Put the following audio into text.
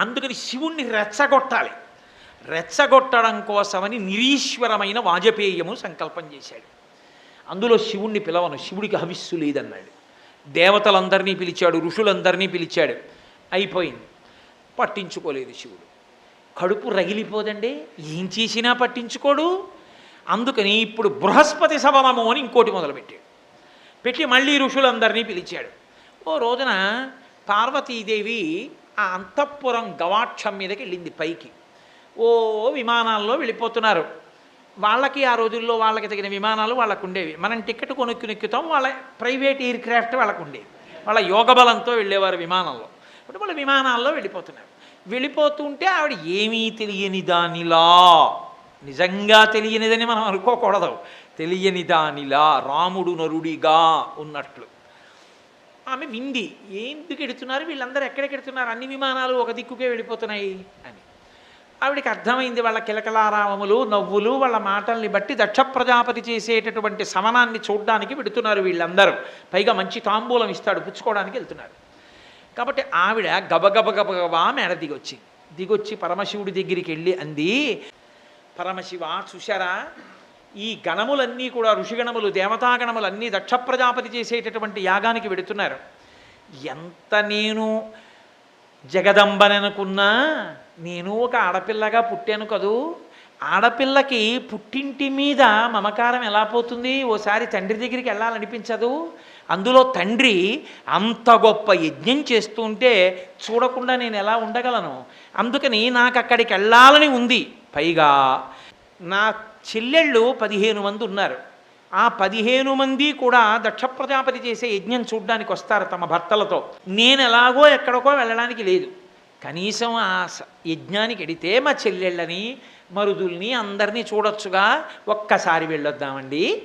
అందుకని శివుణ్ణి రెచ్చగొట్టాలి. రెచ్చగొట్టడం కోసమని నిరీశ్వరమైన వాజపేయము సంకల్పం చేశాడు. అందులో శివుణ్ణి పిలవను. శివుడికి హవిస్సు లేదన్నాడు. దేవతలందరినీ పిలిచాడు ఋషులందరినీ పిలిచాడు. అయిపోయింది. పట్టించుకోలేదు శివుడు. కడుపు రగిలిపోదండి. ఏం చేసినా పట్టించుకోడు. అందుకని ఇప్పుడు బృహస్పతి సవనము అని ఇంకోటి మొదలుపెట్టాడు. పెట్టి మళ్ళీ ఋషులందరినీ పిలిచాడు. ఓ రోజున పార్వతీదేవి ఆ అంతఃపురం గవాక్షం మీదకి వెళ్ళింది పైకి. ఓ విమానాల్లో వెళ్ళిపోతున్నారు. వాళ్ళకి ఆ రోజుల్లో వాళ్ళకి తగిన విమానాలు వాళ్ళకు ఉండేవి. మనం టికెట్ కొనుక్కుని ఎక్కుతాం వాళ్ళ ప్రైవేట్ ఎయిర్ క్రాఫ్ట్ వాళ్ళకు ఉండేవి. వాళ్ళ యోగ బలంతో వెళ్ళేవారు విమానంలో. ఇప్పుడు వాళ్ళ విమానాల్లో వెళ్ళిపోతున్నారు. వెళ్ళిపోతుంటే ఆవిడ ఏమీ తెలియని దానిలా నిజంగా తెలియనిదని మనం అనుకోకూడదు. తెలియని దానిలా రాముడు నరుడిగా ఉన్నట్లు. ఆమె వింది ఎందుకు ఎడుతున్నారు? వీళ్ళందరూ ఎక్కడికి అన్ని విమానాలు ఒక దిక్కుకే వెళ్ళిపోతున్నాయి. అని. ఆవిడికి అర్థమైంది వాళ్ళ కిలకలారామములు నవ్వులు వాళ్ళ మాటల్ని బట్టి దక్ష ప్రజాపతి చేసేటటువంటి సమనాన్ని చూడడానికి వెడుతున్నారు వీళ్ళందరూ. పైగా మంచి తాంబూలం ఇస్తాడు పుచ్చుకోవడానికి వెళ్తున్నారు. కాబట్టి ఆవిడ గబగబ గబగబా మేడ దిగొచ్చింది. దిగొచ్చి పరమశివుడి దగ్గరికి వెళ్ళి అంది పరమశివ చూశారా? ఈ గణములన్నీ కూడా ఋషిగణములు దేవతాగణములన్నీ దక్ష ప్రజాపతి చేసేటటువంటి యాగానికి వెడుతున్నారు. ఎంత నేను జగదంబననుకున్నా నేను ఒక ఆడపిల్లగా పుట్టాను కదూ ఆడపిల్లకి పుట్టింటి మీద మమకారం ఎలా పోతుంది? ఓసారి తండ్రి దగ్గరికి వెళ్ళాలనిపించదు. అందులో తండ్రి అంత గొప్ప యజ్ఞం చేస్తుంటే చూడకుండా నేను ఎలా ఉండగలను? అందుకని నాకు అక్కడికి వెళ్ళాలని ఉంది. పైగా నా చెల్లెళ్ళు పదిహేను మంది ఉన్నారు. ఆ పదిహేను మంది కూడా దక్ష ప్రజాపతి చేసే యజ్ఞం చూడ్డానికి వస్తారు తమ భర్తలతో. నేను ఎలాగో ఎక్కడికో వెళ్ళడానికి లేదు. కనీసం ఆ యజ్ఞానికి ఎడితే మా చెల్లెళ్ళని మరుదుల్ని అందరినీ చూడొచ్చుగా. ఒక్కసారి వెళ్ళొద్దామండి.